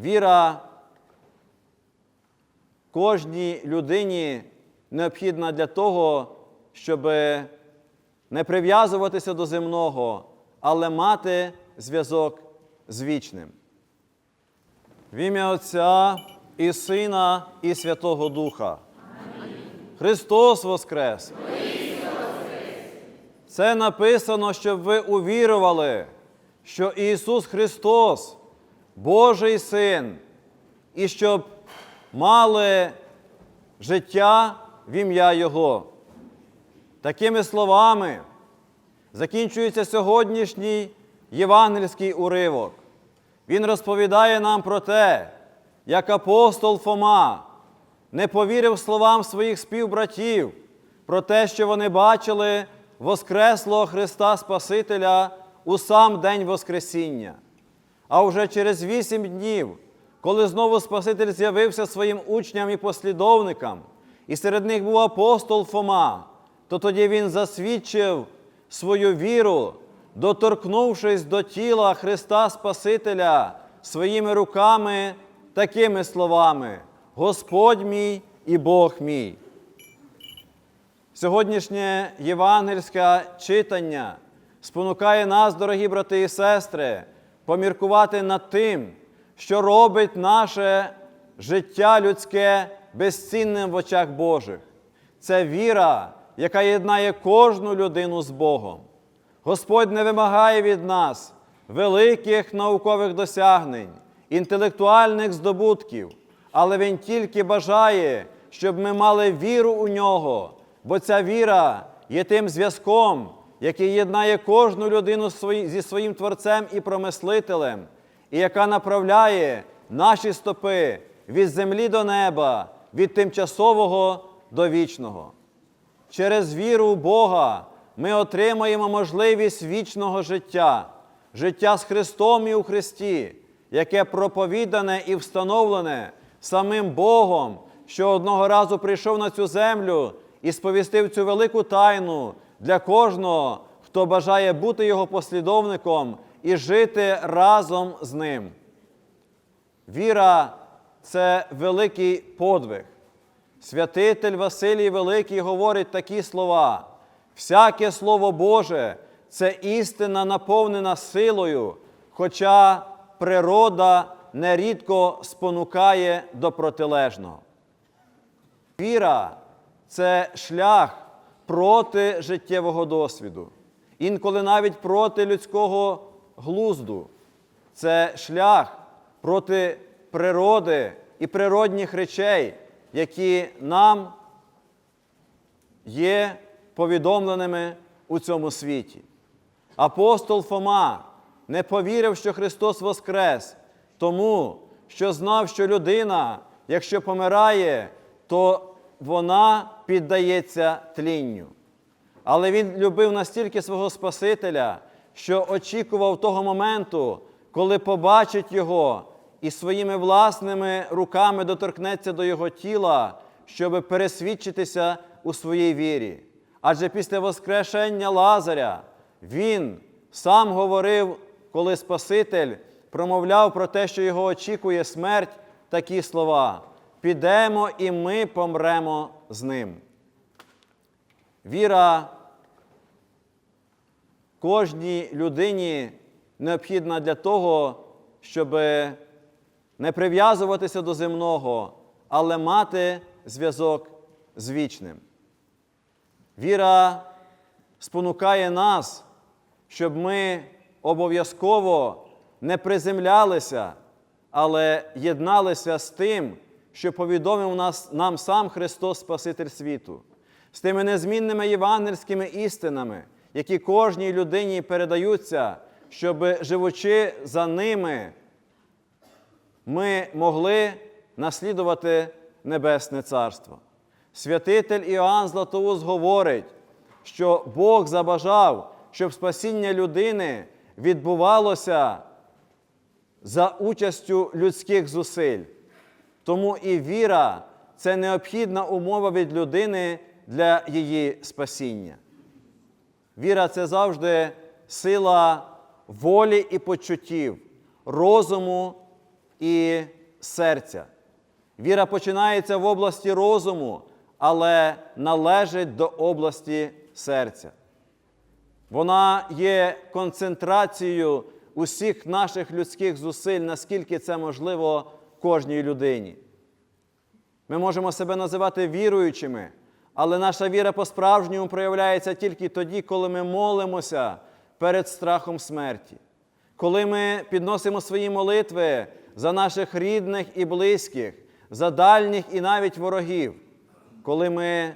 Віра кожній людині необхідна для того, щоб не прив'язуватися до земного, але мати зв'язок з вічним. В ім'я Отця і Сина, і Святого Духа. Христос Воскрес! Це написано, щоб ви увірували, що Ісус Христос, Божий Син, і щоб мали життя в ім'я Його. Такими словами закінчується сьогоднішній євангельський уривок. Він розповідає нам про те, як апостол Фома не повірив словам своїх співбратів про те, що вони бачили Воскреслого Христа Спасителя у сам день Воскресіння. А вже через вісім днів, коли знову Спаситель з'явився своїм учням і послідовникам, і серед них був апостол Фома, то тоді він засвідчив свою віру, доторкнувшись до тіла Христа Спасителя своїми руками такими словами: Господь мій і Бог мій. Сьогоднішнє євангельське читання спонукає нас, дорогі брати і сестри, поміркувати над тим, що робить наше життя людське безцінним в очах Божих. Це віра, яка єднає кожну людину з Богом. Господь не вимагає від нас великих наукових досягнень, інтелектуальних здобутків, але Він тільки бажає, щоб ми мали віру у нього, бо ця віра є тим зв'язком, який єднає кожну людину зі своїм Творцем і промислителем, і яка направляє наші стопи від землі до неба, від тимчасового до вічного. Через віру в Бога ми отримаємо можливість вічного життя, життя з Христом і у Христі, яке проповідане і встановлене самим Богом, що одного разу прийшов на цю землю і сповістив цю велику тайну для кожного, хто бажає бути його послідовником і жити разом з ним. Віра це великий подвиг. Святитель Василій Великий говорить такі слова: всяке Слово Боже це істина наповнена силою, хоча природа нерідко спонукає до протилежного. Віра це шлях проти життєвого досвіду, інколи навіть проти людського глузду. Це шлях проти природи і природних речей, які нам є повідомленими у цьому світі. Апостол Фома не повірив, що Христос Воскрес, тому що знав, що людина, якщо помирає, то вона піддається тлінню. Але він любив настільки свого Спасителя, що очікував того моменту, коли побачить Його і своїми власними руками доторкнеться до Його тіла, щоб пересвідчитися у своїй вірі. Адже після Воскрешення Лазаря Він сам говорив, коли Спаситель промовляв про те, що його очікує смерть, такі слова: підемо і ми помремо з ним. Віра кожній людині необхідна для того, щоб не прив'язуватися до земного, але мати зв'язок з вічним. Віра спонукає нас, щоб ми обов'язково не приземлялися, але єдналися з тим, що повідомив нас, нам сам Христос Спаситель світу, з тими незмінними євангельськими істинами, які кожній людині передаються, щоб, живучи за ними, ми могли наслідувати Небесне Царство. Святитель Іоанн Златоуст говорить, що Бог забажав, щоб спасіння людини відбувалося за участю людських зусиль. Тому і віра це необхідна умова від людини для її спасіння. Віра це завжди сила волі і почуттів, розуму і серця. Віра починається в області розуму, але належить до області серця. Вона є концентрацією усіх наших людських зусиль, наскільки це можливо кожній людині. Ми можемо себе називати віруючими, але наша віра по-справжньому проявляється тільки тоді, коли ми молимося перед страхом смерті, коли ми підносимо свої молитви за наших рідних і близьких, за дальніх і навіть ворогів, коли ми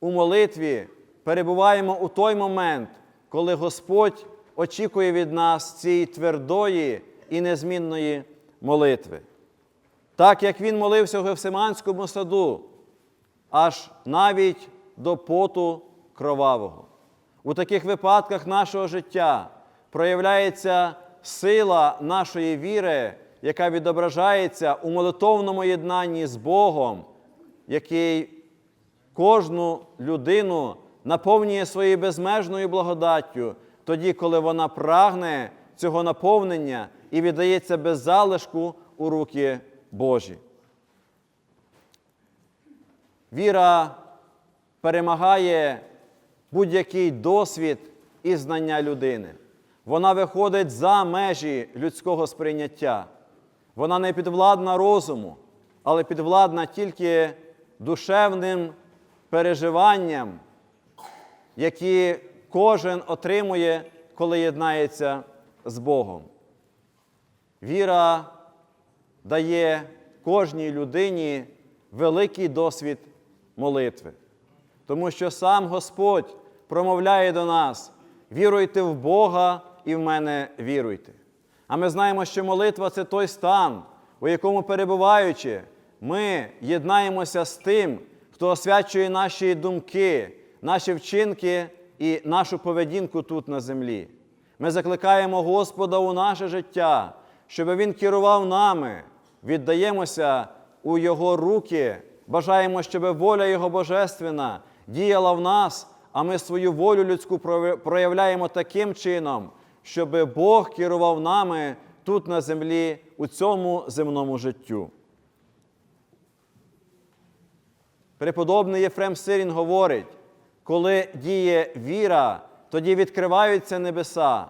у молитві перебуваємо у той момент, коли Господь очікує від нас цієї твердої і незмінної молитви. Так як він молився в Гефсиманському саду, аж навіть до поту кровавого. У таких випадках нашого життя проявляється сила нашої віри, яка відображається у молитовному єднанні з Богом, який кожну людину наповнює своєю безмежною благодаттю, тоді, коли вона прагне цього наповнення і віддається без залишку у руки Божі. Віра перемагає будь-який досвід і знання людини. Вона виходить за межі людського сприйняття. Вона не підвладна розуму, але підвладна тільки душевним переживанням, які кожен отримує, коли єднається з Богом. Віра дає кожній людині великий досвід молитви. Тому що сам Господь промовляє до нас: віруйте в Бога і в мене віруйте. А ми знаємо, що молитва це той стан, у якому перебуваючи, ми єднаємося з тим, хто освячує наші думки, наші вчинки і нашу поведінку тут на землі. Ми закликаємо Господа у наше життя, щоб Він керував нами, віддаємося у Його руки, бажаємо, щоб воля Його Божественна діяла в нас, а ми свою волю людську проявляємо таким чином, щоб Бог керував нами тут на землі у цьому земному життю. Преподобний Єфрем Сирін говорить, коли діє віра, тоді відкриваються небеса,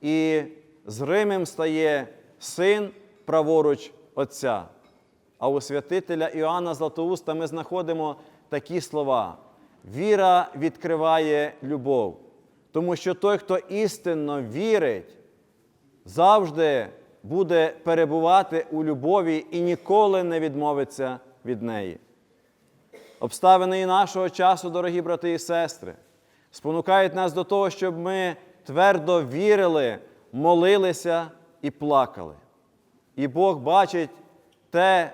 і зримим стає син праворуч Отця. А у святителя Іоанна Златоуста ми знаходимо такі слова: віра відкриває любов. Тому що той, хто істинно вірить, завжди буде перебувати у любові і ніколи не відмовиться від неї. Обставини і нашого часу, дорогі брати і сестри, спонукають нас до того, щоб ми твердо вірили, молилися і плакали. І Бог бачить те,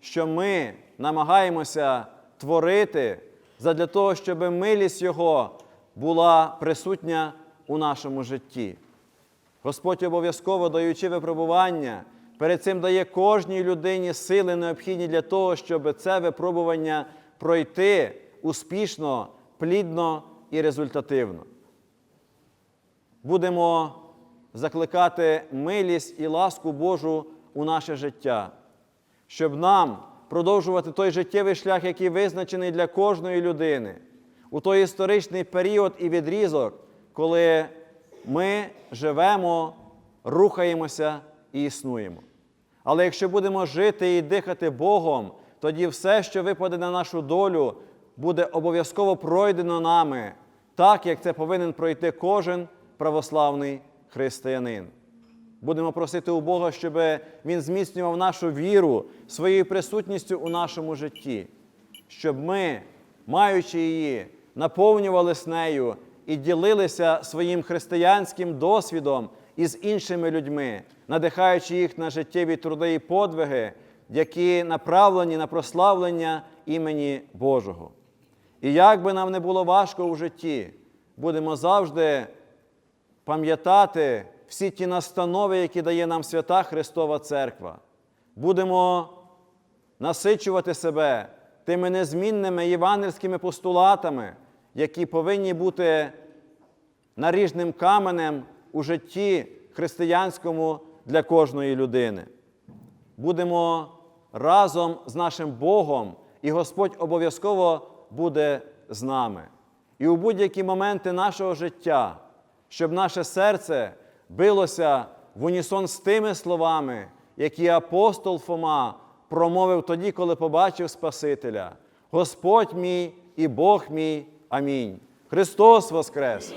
що ми намагаємося творити задля того, щоб милість Його була присутня у нашому житті. Господь обов'язково даючи випробування, перед цим дає кожній людині сили необхідні для того, щоб це випробування пройти успішно, плідно і результативно. Будемо закликати милість і ласку Божу у наше життя, щоб нам продовжувати той життєвий шлях, який визначений для кожної людини, у той історичний період і відрізок, коли ми живемо, рухаємося і існуємо. Але якщо будемо жити і дихати Богом, тоді все, що випаде на нашу долю, буде обов'язково пройдено нами, так як це повинен пройти кожен православний християнин. Будемо просити у Бога, щоб Він зміцнював нашу віру своєю присутністю у нашому житті, щоб ми, маючи її, наповнювалися нею і ділилися своїм християнським досвідом із іншими людьми, надихаючи їх на життєві труди і подвиги, які направлені на прославлення імені Божого. І як би нам не було важко у житті, будемо завжди пам'ятати всі ті настанови, які дає нам свята Христова Церква. Будемо насичувати себе тими незмінними євангельськими постулатами, які повинні бути наріжним каменем у житті християнському для кожної людини. будемо разом з нашим Богом, і Господь обов'язково буде з нами. І у будь-які моменти нашого життя, щоб наше серце билося в унісон з тими словами, які апостол Фома промовив тоді, коли побачив Спасителя. Господь мій і Бог мій. Амінь. Христос Воскрес!